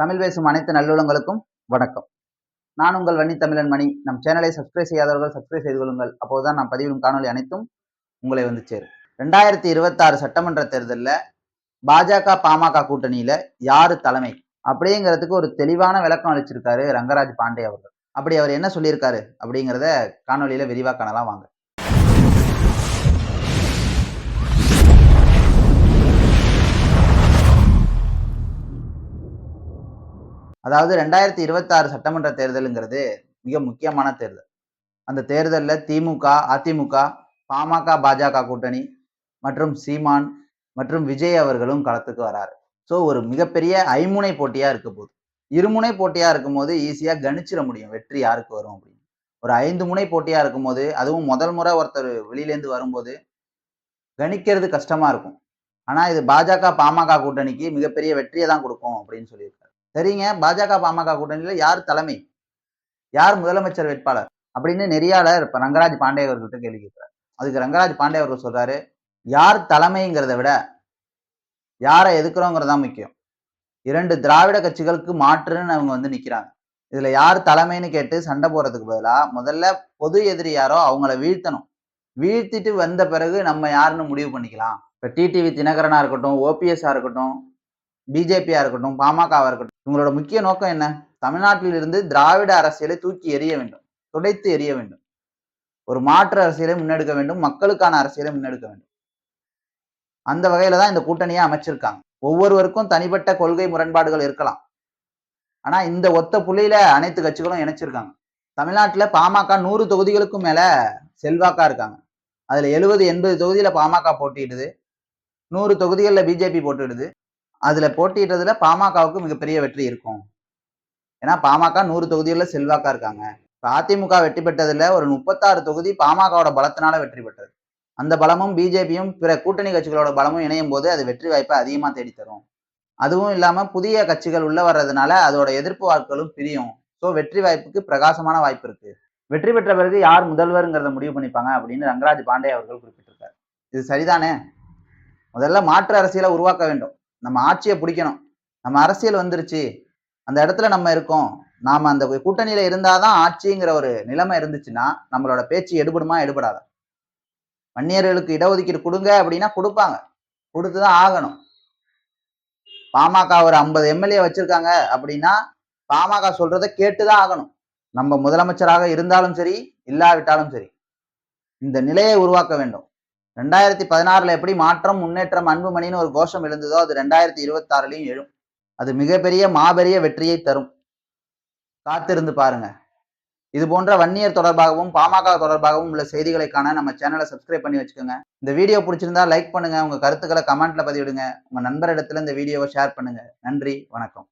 தமிழ் பேசும் அனைத்து நல்லுள்ளங்களுக்கும் வணக்கம். நான் உங்கள் வன்னி தமிழன் மணி. நம் சேனலை சப்ஸ்கிரைப் செய்யாதவர்கள் சப்ஸ்கிரைப் செய்து கொள்ளுங்கள். அப்போதுதான் நாம் பதிவிடும் காணொலி அனைத்தும் உங்களை வந்து சேரும். ரெண்டாயிரத்தி இருபத்தாறு சட்டமன்ற தேர்தலில் பாஜக பாமக கூட்டணியில யாரு தலைமை? அப்படிங்கிறதுக்கு ஒரு தெளிவான விளக்கம் அளிச்சிருக்காரு ரங்கராஜ் பாண்டே அவர்கள். அப்படி அவர் என்ன சொல்லியிருக்காரு அப்படிங்கிறத காணொலியில விரிவாக காணலாம் வாங்க. அதாவது ரெண்டாயிரத்தி இருபத்தாறு சட்டமன்ற தேர்தலுங்கிறது மிக முக்கியமான தேர்தல். அந்த தேர்தலில் திமுக அதிமுக பாமக பாஜக கூட்டணி மற்றும் சீமான் மற்றும் விஜய் அவர்களும் களத்துக்கு வராரு. ஸோ ஒரு மிகப்பெரிய ஐமுனை போட்டியா இருக்க போகுது. இருமுனை போட்டியா இருக்கும்போது ஈஸியாக கணிச்சிட முடியும் வெற்றி யாருக்கு வரும் அப்படின்னு. ஒரு ஐந்து முனை போட்டியா இருக்கும்போது அதுவும் முதல் முறை ஒருத்தர் வெளியிலேருந்து வரும்போது கணிக்கிறது கஷ்டமா இருக்கும். ஆனா இது பாஜக பாமக கூட்டணிக்கு மிகப்பெரிய வெற்றியை தான் கொடுக்கும் அப்படின்னு சொல்லியிருக்காரு. சரிங்க. பாஜக பாமக கூட்டணியில யார் தலைமை? யார் முதலமைச்சர் வேட்பாளர்? அப்படின்னு நெறியாளர் இப்ப ரங்கராஜ் பாண்டே அவர்கள்ட்ட கேள்வி கேட்கிறார். அதுக்கு ரங்கராஜ் பாண்டே அவர்கள் சொல்றாரு யார் தலைமைங்கிறத விட யாரை எதுக்குறோங்கிறது தான் முக்கியம். இரண்டு திராவிட கட்சிகளுக்கு மாற்றுன்னு அவங்க வந்து நிக்கிறாங்க. இதுல யார் தலைமைன்னு கேட்டு சண்டை போறதுக்கு பதிலா முதல்ல பொது எதிரி யாரோ அவங்கள வீழ்த்தணும். வீழ்த்திட்டு வந்த பிறகு நம்ம யாருன்னு முடிவு பண்ணிக்கலாம். இப்ப டிடிவி தினகரனா இருக்கட்டும் ஓபிஎஸ்ஆ இருக்கட்டும் பிஜேபியா இருக்கட்டும் பாமகவா இருக்கட்டும் இவங்களோட முக்கிய நோக்கம் என்ன? தமிழ்நாட்டில் இருந்து திராவிட அரசியலை தூக்கி எறிய வேண்டும் துடைத்து எறிய வேண்டும். ஒரு மாற்று அரசியலை முன்னெடுக்க வேண்டும் மக்களுக்கான அரசியலை முன்னெடுக்க வேண்டும். அந்த வகையில தான் இந்த கூட்டணியை அமைச்சிருக்காங்க. ஒவ்வொருவருக்கும் தனிப்பட்ட கொள்கை முரண்பாடுகள் இருக்கலாம். ஆனா இந்த ஒத்த புள்ளியில அனைத்து கட்சிகளும் இணைச்சிருக்காங்க. தமிழ்நாட்டுல பாமக நூறு தொகுதிகளுக்கும் மேல செல்வாக்கா இருக்காங்க. அதுல எழுபது எண்பது தொகுதியில பாமக போட்டியிடுது. நூறு தொகுதிகளில் பிஜேபி போட்டுடுது. அதுல போட்டியிட்டதுல பாமகவுக்கு மிகப்பெரிய வெற்றி இருக்கும். ஏன்னா பாமக நூறு தொகுதிகளில் செல்வாக்கா இருக்காங்க. இப்ப அதிமுக வெற்றி பெற்றதுல ஒரு முப்பத்தாறு தொகுதி பாமகவோட பலத்தினால வெற்றி பெற்றது. அந்த பலமும் பிஜேபியும் பிற கூட்டணி கட்சிகளோட பலமும் இணையும் போது அது வெற்றி வாய்ப்பை அதிகமா தேடித்தரும். அதுவும் இல்லாம புதிய கட்சிகள் உள்ள வர்றதுனால அதோட எதிர்ப்பு வாக்குகளும் பிரியும். ஸோ வெற்றி வாய்ப்புக்கு பிரகாசமான வாய்ப்பு இருக்கு. வெற்றி பெற்ற பிறகு யார் முதல்வருங்கிறத முடிவு பண்ணிப்பாங்க அப்படின்னு ரங்கராஜ் பாண்டே அவர்கள் குறிப்பிட்டிருக்காரு. இது சரிதானே? முதல்ல மாற்று அரசியலை உருவாக்க வேண்டும். நம்ம ஆட்சியை பிடிக்கணும். நம்ம அரசியல் வந்துருச்சு. அந்த இடத்துல நம்ம இருக்கோம். நாம அந்த கூட்டணியில இருந்தாதான் ஆட்சிங்கிற ஒரு நிலைமை இருந்துச்சுன்னா நம்மளோட பேச்சு எடுபடுமா எடுபடாதா? வன்னியர்களுக்கு இடஒதுக்கீடு கொடுங்க அப்படின்னா கொடுப்பாங்க. கொடுத்துதான் ஆகணும். பாமக ஒரு ஐம்பது எம்எல்ஏ வச்சிருக்காங்க அப்படின்னா பாமக சொல்றதை கேட்டுதான் ஆகணும். நம்ம முதலமைச்சராக இருந்தாலும் சரி இல்லாவிட்டாலும் சரி இந்த நிலையை உருவாக்க வேண்டும். ரெண்டாயிரத்தி பதினாறுல எப்படி மாற்றம் முன்னேற்றம் அன்புமணின்னு ஒரு கோஷம் எழுந்ததோ அது ரெண்டாயிரத்தி இருபத்தாறுலையும் எழும். அது மிகப்பெரிய மாபெரிய வெற்றியை தரும். காத்திருந்து பாருங்க. இது போன்ற வன்னியர் தொடர்பாகவும் பாமக தொடர்பாகவும் உள்ள செய்திகளை காண நம்ம சேனலை சப்ஸ்கிரைப் பண்ணி வச்சுக்கோங்க. இந்த வீடியோ பிடிச்சிருந்தா லைக் பண்ணுங்க. உங்க கருத்துக்களை கமெண்ட்ல பதிவிடுங்க. உங்க நண்பரிடத்துல இந்த வீடியோவை ஷேர் பண்ணுங்க. நன்றி. வணக்கம்.